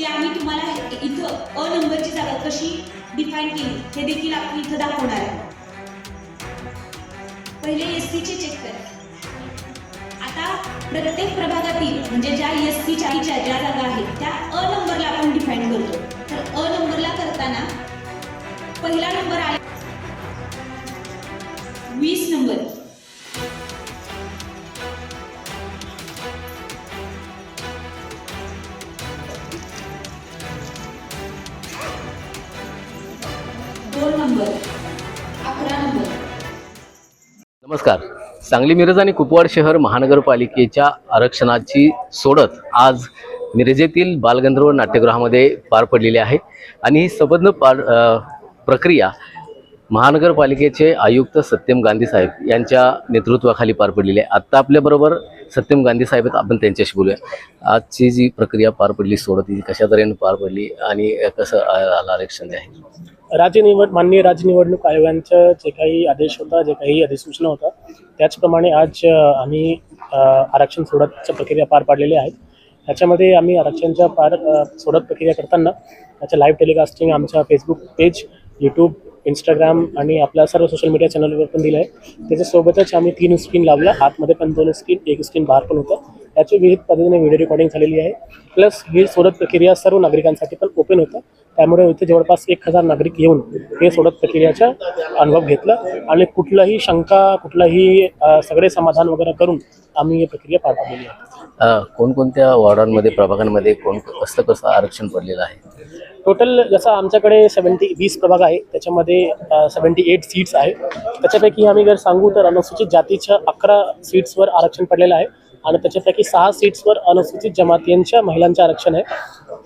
ते आम्ही तुम्हाला हे- इथं अ नंबरची जागा कशी डिफाईन केली हे देखील आपण इथं दाखवणार आहे पहिले एस चे चेक करा. आता प्रत्येक प्रभागातील म्हणजे ज्या एस सीच्या ज्या जागा आहेत त्या अ नंबरला आपण डिफाईन करतो. तर अ नंबरला करताना पहिला नंबर आहे वीस नंबर. नंबर. अकरा नंबर. नमस्कार. सांगली मिरज आणि कुपवाड शहर महानगरपालिकेच्या आरक्षणाची सोडत आज मिरजेतील बालगंधर्व नाट्यगृहामध्ये पार पडलेली आहे आणि ही सबंध पार प्रक्रिया महानगरपालिकेचे आयुक्त सत्यम गांधी साहेब यांच्या नेतृत्वाखाली पार पडलेली आहे. आत्ता आपल्याबरोबर सत्यम गांधी साहेब आहेत. आपण त्यांच्याशी बोलूया. आजची जी प्रक्रिया पार पडली सोडत ही कशा तऱ्हेने पार पडली आणि कसं आरक्षण आहे? राज्य निवड माननीय राज्य निवडणूक आयोगांचं जे काही आदेश होता जे काही अधिसूचना होता त्याचप्रमाणे आज आम्ही आरक्षण सोडतच्या प्रक्रिया पार पाडलेल्या आहेत. ह्याच्यामध्ये आम्ही आरक्षणच्या पार सोडत प्रक्रिया करताना त्याचं लाईव्ह टेलिकास्टिंग आमच्या फेसबुक पेज यूट्यूब इंस्टाग्राम आणि आपल्या सर्व सोशल मीडिया चॅनलवर पण दिलं आहे त्याच्यासोबतच आम्ही तीन स्क्रीन लावला आतमध्ये पण दोन स्क्रीन एक स्क्रीन बाहेर पण होतं. याची विविध पद्धतीने व्हिडिओ रेकॉर्डिंग झालेली आहे. प्लस ही सोडत प्रक्रिया सर्व नागरिकांसाठी पण ओपन होतं. त्यामुळे इथे जवळपास एक हजार नागरिक येऊन हे सोडत प्रक्रियाचा अनुभव घेतला आणि कुठलाही शंका कुठलाही सगळे समाधान वगैरे करून आम्ही ही प्रक्रिया पार पाडलेली आहे. कोणकोणत्या वॉर्डांमध्ये प्रभागांमध्ये कोण कसं कसं आरक्षण पडलेलं आहे? टोटल जसं आमच्याकडे सेवन्टी वीस प्रभाग आहे त्याच्यामध्ये सेवन्टी एट सीट्स आहे त्याच्यापैकी आम्ही जर सांगू तर अनुसूचित जातीच्या अकरा सीट्सवर आरक्षण पडलेलं आहे. आणि त्याच्यापैकी सहा सीट्सवर अनुसूचित जमातींच्या महिलांचे आरक्षण आहे.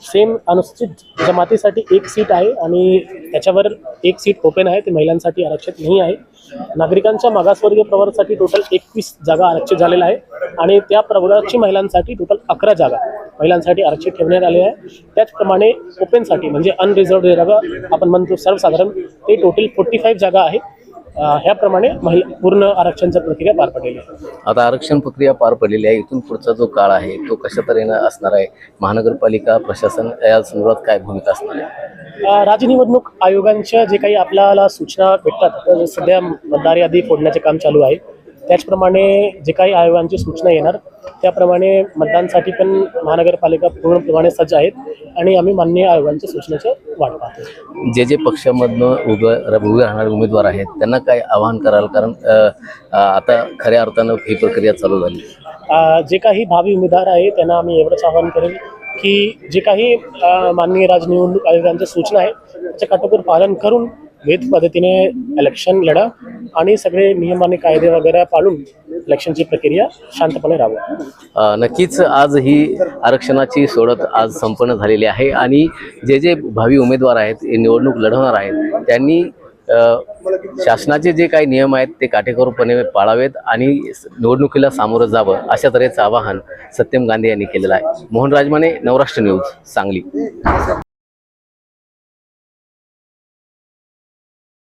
सेम अनुसूचित जमातीसाठी एक सीट आहे आणि त्याच्यावर एक सीट ओपन आहे ते महिलांसाठी आरक्षित नाही आहे. नागरिकांच्या मागासवर्गीय प्रवर्गासाठी टोटल एकवीस जागा आरक्षित झालेल्या आहे आणि त्या प्रवर्गाची महिलांसाठी टोटल अकरा जागा महिलांसाठी आरक्षित ठेवण्यात आले आहे. त्याचप्रमाणे ओपनसाठी म्हणजे अनरिझर्व जागा आपण म्हणतो सर्वसाधारण ते टोटल फोर्टी फाईव्ह जागा आहे. ह्याप्रमाणे महिला पूर्ण आरक्षणच्या प्रक्रिया पार पडलेली आहे. आता आरक्षण प्रक्रिया पार पडलेली आहे. इथून पुढचा जो काळ आहे तो कशा तऱ्हेनं असणार आहे? महानगरपालिका प्रशासन या संदर्भात काय भूमिका असणार आहे? राज्य निवडणूक आयोगांच्या जे काही आपल्याला सूचना भेटतात तर सध्या मतदार यादी फोडण्याचे काम चालू आहे. त्याचप्रमाणे जे काही आयोगांची सूचना येणार त्याप्रमाणे मतदानसाठी पण महानगरपालिका पूर्णप्रमाणे सज्ज आहेत आणि आम्ही माननीय आयोगांच्या सूचनेचं वाट पाहतो. जे जे पक्षामधनं उभं उभे राहणारे उमेदवार आहेत त्यांना काय आवाहन कराल? कारण आता खऱ्या अर्थानं ही प्रक्रिया चालू झाली. जे काही भावी उमेदवार आहे त्यांना आम्ही एवढंच आवाहन करेल की जे काही माननीय राज्य निवडणूक आयोगांच्या सूचना आहे त्याचं काटेकोर पालन करून वेद पद्धतीने इलेक्शन लढा आणि सगळे नियम आणि कायदे वगैरे पाळून इलेक्शनची प्रक्रिया शांतपणे राबवा. नक्कीच आज ही आरक्षणाची सोडत आज संपन्न झालेली आहे आणि जे जे भावी उमेदवार आहेत हे निवडणूक लढवणार आहेत त्यांनी शासनाचे जे काही नियम आहेत ते काटेकोरपणे पाळावेत आणि निवडणुकीला सामोरं जावं अशा तऱ्हेचं आवाहन सत्यम गांधी यांनी केलेलं आहे. मोहन राजमाने नवराष्ट्र न्यूज सांगली.